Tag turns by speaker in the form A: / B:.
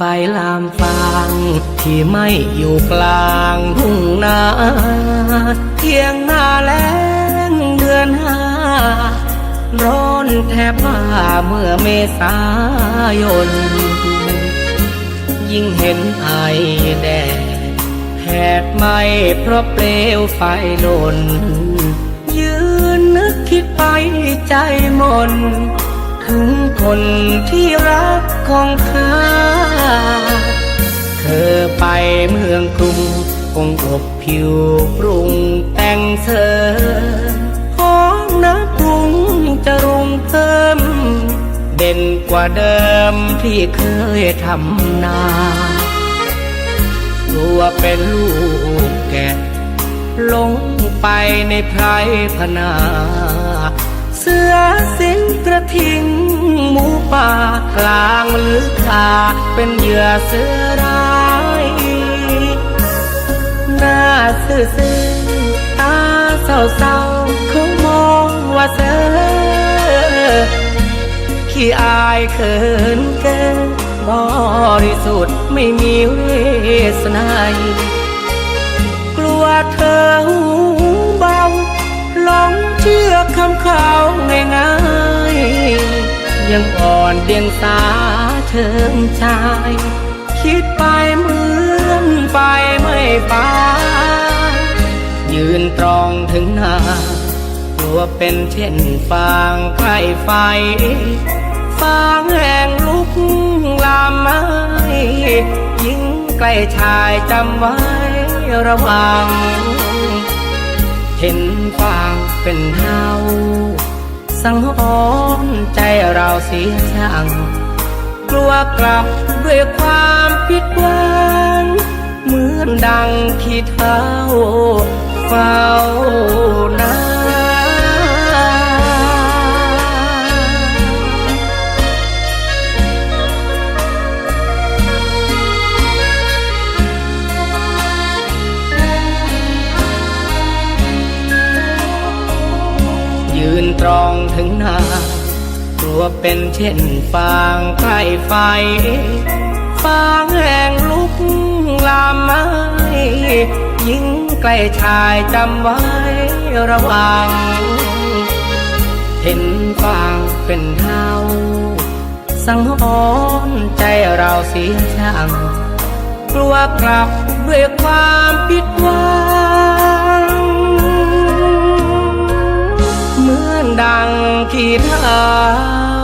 A: ไฟลามฟางที่ไม่อยู่กลางทุ่งนาเที่ยงหน้าแล้งเดือนห้าร้อนแทบว่าเมื่อเมษายน ยิ่งเห็นไอแดดแผดไหมเพราะเปลวไฟลน ยืนนึกคิดไปใจหมน ถึงคนที่รักของข้า เธอไปเมืองกรุงคงอบผิวปรุงแต่งเธอหอมน้ำปรุงจะรุงเพิ่ม เด่นกว่าเดิมที่เคยทำนาตัวเป็นลูกแกะลงไปในไพรพนา เสือสิงกระทิง หมูป่ากลางหรือคาเป็นเหยื่อเสือร้ายหน้าซื่อซื่อตาเศร้าเศร้าๆเขามองว่าเสือขี้อายเขินเกินบริสุทธิ์ไม่มีเวสนายกลัวเธอ ยังอ่อนเดียงสาเชิงชาย คิดไปเหมือนไฟไม่ฟ้า ยืนตรองถึงหน้ากลัวเป็นเช่นฟางใกล้ไฟ ฟางแห่งลุกลามไม้ยิ่งใกล้ชายจำไว้ระวัง เห็นฟางเป็นเทาสังหรณ์ใจ เราเสียช่างกลัวกลับด้วยความผิดหวังเหมือนดังขี้เท้าเฝ้านายืนตรองถึงหน้า ลัวเป็นเช่นฟางใกล้ไฟ ฟางแห่งลุกลามไม้ยิ่งใกล้ชายจำไว้ระวัง เห็นฟางเป็นเท่าสังหรณ์ใจเราเสียช่าง กลัวกลับด้วยความผิดหวัง ดังขีดหา